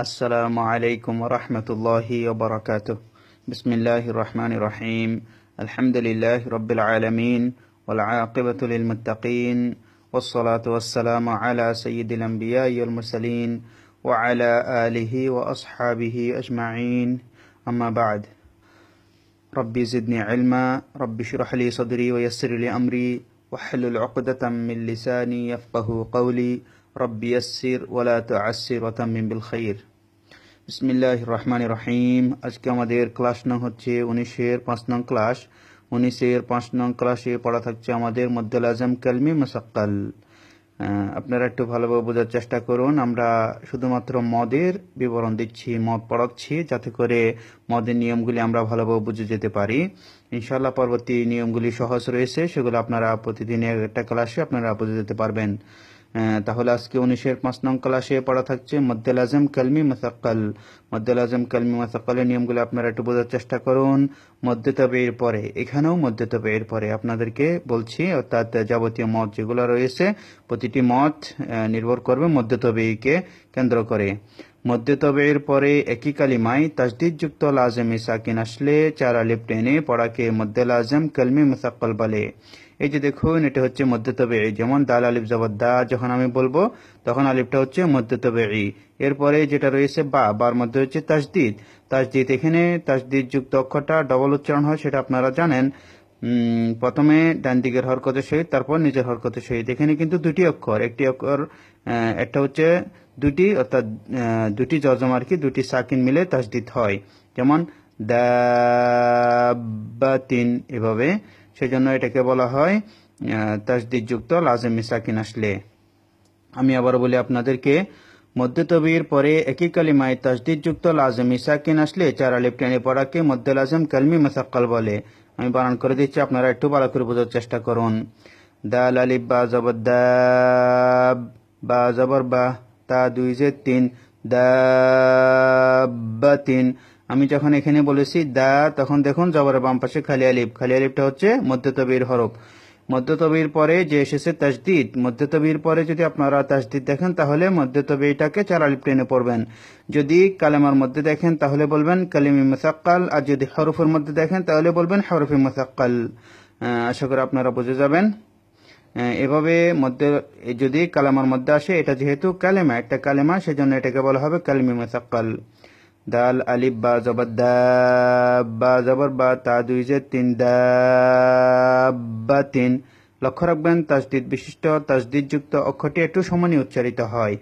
السلام عليكم ورحمة الله وبركاته. بسم الله الرحمن الرحيم. الحمد لله رب العالمين والعاقبة للمتقين والصلاة والسلام على سيد الأنبياء والمرسلين وعلى آله وأصحابه أجمعين. أما بعد ربي زدني علما ربي اشرح لي صدري ويسر لي أمري واحلل عقدة من لساني يفقه قولي ربي يسر ولا تعسر وتمم بالخير. বিসমিল্লাহ রহমান রহিম। আজকে আমাদের ক্লাস নং হচ্ছে উনিশের পাঁচ নং ক্লাস। উনিশের পাঁচ নং ক্লাসে পড়া থাকছে আমাদের মদ্দুল আজম কালমি মাসাক্কাল। আপনারা একটু ভালোভাবে বোঝার চেষ্টা করুন। আমরা শুধুমাত্র মদের বিবরণ দিচ্ছি, মদ পড়াচ্ছি, যাতে করে মদের নিয়মগুলি আমরা ভালোভাবে বুঝে যেতে পারি। ইনশাল্লাহ পরবর্তী নিয়মগুলি সহজ রয়েছে, সেগুলো আপনারা প্রতিদিনের একটা ক্লাসে আপনারা বুঝে যেতে পারবেন। তাহলে আজকে উনিশের পাঁচ নং ক্লাসে পড়া থাকছে মদ্দেল আজম কালমি মাসাক্কাল। মদ্দেল আজম কালমি মাসাক্কালের নিয়মগুলো আপনারা একটু বোঝার চেষ্টা করুন। মধ্যে তবে এর পরে, এখানেও মধ্যে তবে এর পরে আপনাদেরকে বলছি, অর্থাৎ যাবতীয় মত যেগুলো রয়েছে, প্রতিটি মত নির্ভর করবে মধ্যে তবেইকে কেন্দ্র করে। মধ্যে পরে একই কালিমায় তাজদিদযুক্ত লাজমে সাকিন আসলে চার আলিফ টেনে পড়াকে মধ্যে লাজম কালমি মুসাক্কাল বলে। এই যে দেখুন, এটা হচ্ছে মধ্যে তবে যেমন দাল আলিফ জবর দা, যখন আমি বলব, তখন আলিফটা হচ্ছে মধ্যে তবে এরপরে যেটা রয়েছে বা, বার মধ্যে হচ্ছে তাজদিদ। তাজদিদ এখানে, তাজদিদ যুক্ত অক্ষরটা ডবল উচ্চারণ হয়, সেটা আপনারা জানেন। প্রথমে ডান দিকের হরকতের সহিত, তারপর নিজের হরকতের সহিত। এখানে কিন্তু দুটি অক্ষর, একটি অক্ষর একটা হচ্ছে দুটি, অর্থাৎ দুটি জজম আর কি, দুটি সাকিন মিলে তাজদিদ হয়। যেমন দাবাতিন, এভাবে সেজন্য এটাকে বলা হয় তাজদিদ যুক্ত লাজেমি সাকিন আসলে। আমি আবার বলি আপনাদেরকে মধ্যে তবির পরে একই কালিমায় তাজদিদ যুক্ত লাজমি সাকিন আসলে চার আলিফ টেনে পড়াকে মধ্যে লাজম কালমি মাসাক্কাল বলে। আমি বানান করে দিচ্ছি, আপনারা একটু ভালো করে বোঝার চেষ্টা করুন। দাল, আলিফ, বা, জবর, দাব, বা, জবর, বা, তা, দুই যে তিন, দাবা তিন আমি যখন এখানে বলেছি দা, তখন দেখুন জবরের বাম পাশে খালি আলিফ। খালি আলিফটা হচ্ছে মধ্য তবির হরফ। মধ্যতবির পরে যে এসেছে তাজদিদ। মধ্যতবির পরে যদি আপনারা তাজদিদ দেখেন, তাহলে মধ্য তবিরটাকে চার আলিফ টেনে পড়বেন। যদি কালেমার মধ্যে দেখেন, তাহলে বলবেন কালিমি মাসাক্কাল। আর যদি হরফের মধ্যে দেখেন, তাহলে বলবেন হরফি মাসাক্কাল। আশা করি আপনারা বুঝে যাবেন। এভাবে মধ্যে, যদি কালেমার মধ্যে আসে, এটা যেহেতু কালেমা, একটা কালেমা, সেজন্য এটাকে বলা হবে কালিমি মাসাক্কাল। দাল, আলিফ, বা, জবর দা বা, জবর, বা, তা, দুই যে তিন দা বা, তিন। লক্ষ্য রাখবেন, তাজদিদ বিশিষ্ট তাজদিদ যুক্ত অক্ষরটি একটু সমানই উচ্চারিত হয়।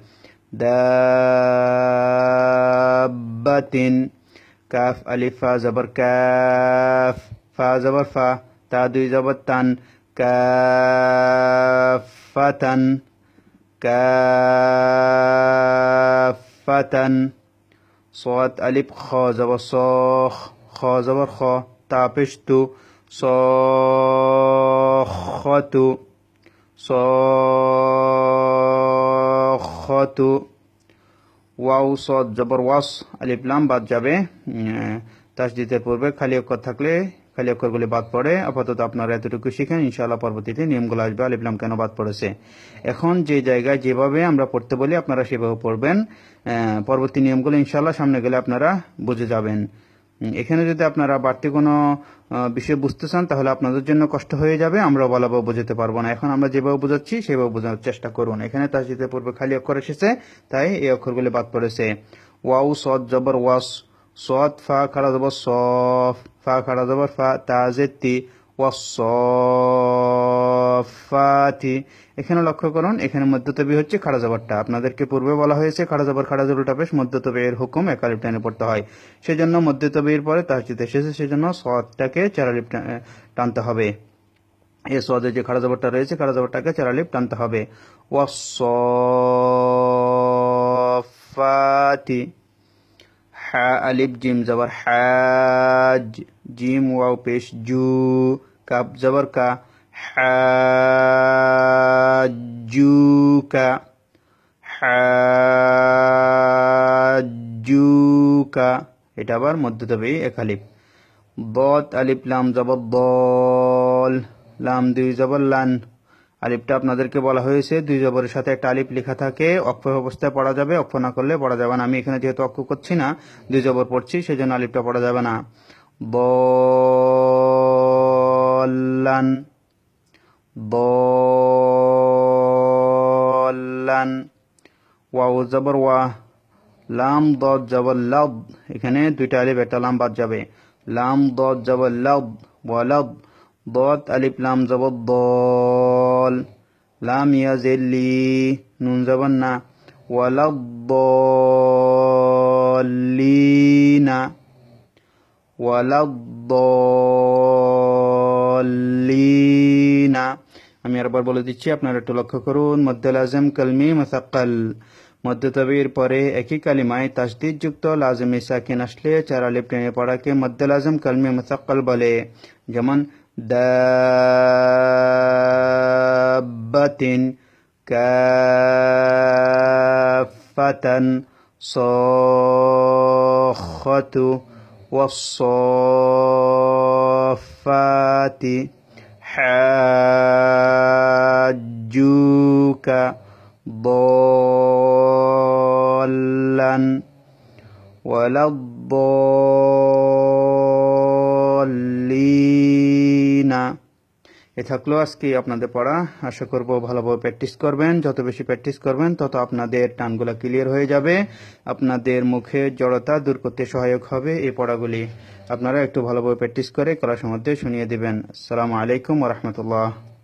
দাবা তিন। কাফ, আলিফ, ফা, জবর, কাফ। ফা, জবর, ফা। তা, দুই, জবর, তান। কাফাতান কাফাতান صوت ألف خا زبر صاخ خا زبر خا تعبشت صاخ صاخة واو صوت زبر وص ألف لام بعد جابه তাসদিদের পূর্বে খালি অক্ষর থাকলে খালি অক্ষরগুলি বাদ পড়ে। আপাতত আপনারা এতটুকু শিখেন, ইনশাআল্লাহ পরবর্তীতে নিয়মগুলো আসবে। আলিফ লাম কেন বাদ পড়েছে? এখন যে জায়গায় যেভাবে আমরা পড়তে বলি, আপনারা সেভাবে পড়বেন। পরবর্তী নিয়মগুলো ইনশাআল্লাহ সামনে গেলে আপনারা বুঝে যাবেন। এখানে যদি আপনারা বাড়তি কোনো বিষয় বুঝতে চান, তাহলে আপনাদের জন্য কষ্ট হয়ে যাবে। আমরা ভালোভাবে বোঝাতে পারব না। এখন আমরা যেভাবে বোঝাচ্ছি, সেভাবে বোঝানোর চেষ্টা করুন। এখানে তাসজিদের পূর্বে খালি অক্ষর এসেছে, তাই এই অক্ষরগুলি বাদ পড়েছে। ওয়াউ সদ জবর, ওয়াস খাড়া জবর সফ, ফা খাড়া জবর ফা তাজেতি ওয়াসফাতি এখানে লক্ষ্য করুন, এখানে মধ্যতবি হচ্ছে খাড়া জবরটা। আপনাদেরকে পূর্বে বলা হয়েছে খাড়া জবর খাড়া জবরটা পেশ মধ্যতবি এর হুকুম একালিপ টেনে পড়তে হয়। সেজন্য মধ্যতবির পরে তাহজিদ এসেছে, সেজন্য সদটাকে চারালিপ টানতে হবে। এ সদের যে খাড়া জবরটা রয়েছে খাড়া জবরটাকে চারালিপ টানতে হবে। ওয়াসফাতি হা আলিফ, জিম, জবর হাজ জিম, ওয়াও, পেশ, জু, কাপ, জবর, কা হাজুকা হাজুকা এটা আবার মধ্য তবে এক আলিফ। বত আলিফ, লাম, জবর বল লাম, দুই, জবর, লান। আলিফটা আপনাদেরকে বলা হয়েছে, দুই জবরের সাথে একটা আলিফ লেখা থাকে অক্ষ অবস্থায় পড়া যাবে অক্ষ না করলে পড়া যাবে না। আমি এখানে যেহেতু অক্ষ করছি না, দুই জবর পড়ছি সেই জন্য আলিফটা পড়া যাবে না। বলান বলান ওয়াও জবর ওয়া, লাম দদ জবর লব, এখানে দুইটা আলিফ, একটা লাম বাদ যাবে। লাম দদ জবর লব দদ আলিফ, লাম, জবর, দল। লাম ইয়াজিল্লি নুন, জবর, না। ওয়ালব দলিনা ওয়ালাদ্দলিনা আমি আরেকবার বলে দিচ্ছি, আপনারা একটু লক্ষ্য করুন। মধ্যে লাজম, কলমি, মাসাক্কাল। মধ্য তবির পরে একই কালিমায় তাসদিদ যুক্ত লাজমি সাকিন আসলে, চার আলিফ টেনে পড়াকে মধ্য লাজম, কলমি, মাসাক্কাল বলে। যেমন دابة كافة صاخة والصافات حاجوك ضالا ولا الضال মুসল্লিনা। এ থাকল আজকে আপনাদের পড়া। আশা করব ভালোভাবে প্র্যাকটিস করবেন। যত বেশি প্র্যাকটিস করবেন, তত আপনাদের টানগুলো ক্লিয়ার হয়ে যাবে। আপনাদের মুখে জড়তা দূর করতে সহায়ক হবে এই পড়াগুলি। আপনারা একটু ভালোভাবে প্র্যাকটিস করে ক্লাস মধ্যে শুনিয়ে দেবেন। আসসালামু আলাইকুম রহমতুল্লাহ।